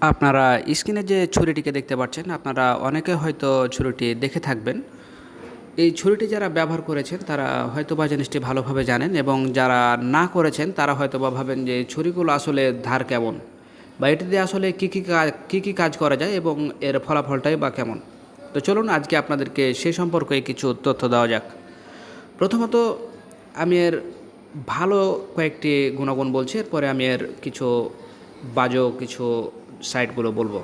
আপনারা স্ক্রিনে যে ছুরিটিকে দেখতে পাচ্ছেন, আপনারা অনেকে হয়তো ছুরিটি দেখে থাকবেন। এই ছুরিটি যারা ব্যবহার করেছেন, তারা হয়তো বা জিনিসটি ভালোভাবে জানেন এবং যারা না করেছেন, তারা হয়তো বা ভাবেন যে ছুরিগুলো আসলে ধার কেমন বা এটি দিয়ে আসলে কী কী কাজ কী কী কাজ করা যায় এবং এর ফলাফলটাই বা কেমন। তো চলুন আজকে আপনাদেরকে সে সম্পর্কে কিছু তথ্য দেওয়া যাক। প্রথমত, আমি এর ভালো কয়েকটি গুণাগুণ বলছি, এরপরে আমি এর কিছু বাজো কিছু সাইটগুলো বলব।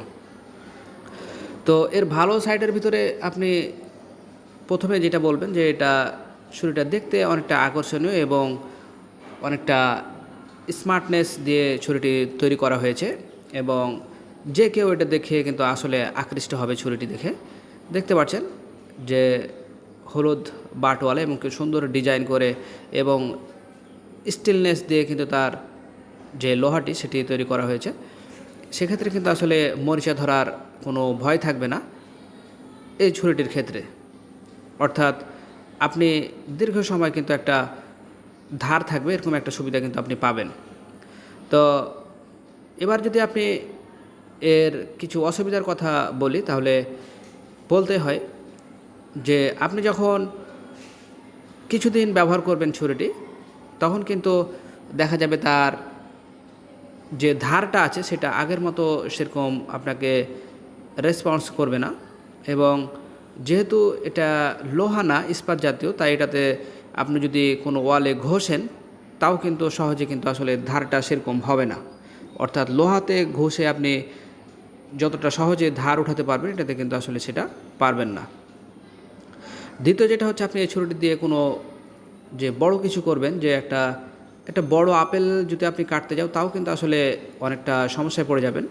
তো এর ভালো সাইটের ভিতরে আপনি প্রথমে যেটা বলবেন যে এটা ছুরিটা দেখতে অনেকটা আকর্ষণীয় এবং অনেকটা স্মার্টনেস দিয়ে ছুরিটি তৈরি করা হয়েছে এবং যে কেউ এটা দেখে কিন্তু আসলে আকৃষ্ট হবে ছুরিটি দেখে। দেখতে পাচ্ছেন যে হলুদ বাটওয়ালা এবং কি সুন্দর ডিজাইন করে এবং স্টিলনেস দিয়ে কিন্তু তার যে লোহাটি সেটি তৈরি করা হয়েছে। সেক্ষেত্রে কিন্তু আসলে মরিচা ধরার কোনো ভয় থাকবে না এই ছুরিটির ক্ষেত্রে। অর্থাৎ আপনি দীর্ঘ সময় কিন্তু একটা ধার থাকবে, এরকম একটা সুবিধা কিন্তু আপনি পাবেন। তো এবার যদি আপনি এর কিছু অসুবিধার কথা বলি, তাহলে বলতে হয় যে আপনি যখন কিছুদিন ব্যবহার করবেন ছুরিটি, তখন কিন্তু দেখা যাবে তার যে ধারটা আছে সেটা আগের মতো সেরকম আপনাকে রেসপন্স করবে না। এবং যেহেতু এটা লোহা না, ইস্পাত জাতীয়, তাই এটাতে আপনি যদি কোনো ওয়ালে ঘষেন, তাও কিন্তু সহজে কিন্তু আসলে ধারটা সেরকম হবে না। অর্থাৎ লোহাতে ঘষে আপনি যতটা সহজে ধার উঠাতে পারবেন, এটাতে কিন্তু আসলে সেটা পারবেন না। দ্বিতীয় যেটা হচ্ছে, আপনি এই ছুরিটি দিয়ে কোনো যে বড় কিছু করবেন, যে একটা একটা বড় আপেল যদি আপনি কাটতে যাও, তাও কিন্তু আসলে অনেকটা সমস্যায় পড়ে যাবেন।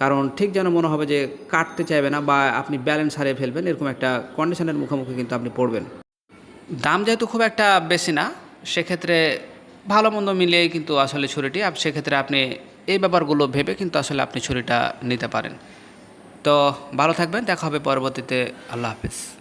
কারণ ঠিক যেন মনে হবে যে কাটতে চাইবে না বা আপনি ব্যালেন্স হারিয়ে ফেলবেন, এরকম একটা কন্ডিশনের মুখোমুখি কিন্তু আপনি পড়বেন। দাম যেহেতু খুব একটা বেশি না, সেক্ষেত্রে ভালো মন্দ মিলিয়েই কিন্তু আসলে ছুরিটি। সেক্ষেত্রে আপনি এই ব্যাপারগুলো ভেবে কিন্তু আসলে আপনি ছুরিটা নিতে পারেন। তো ভালো থাকবেন, দেখা হবে পরবর্তীতে। আল্লাহ হাফেজ।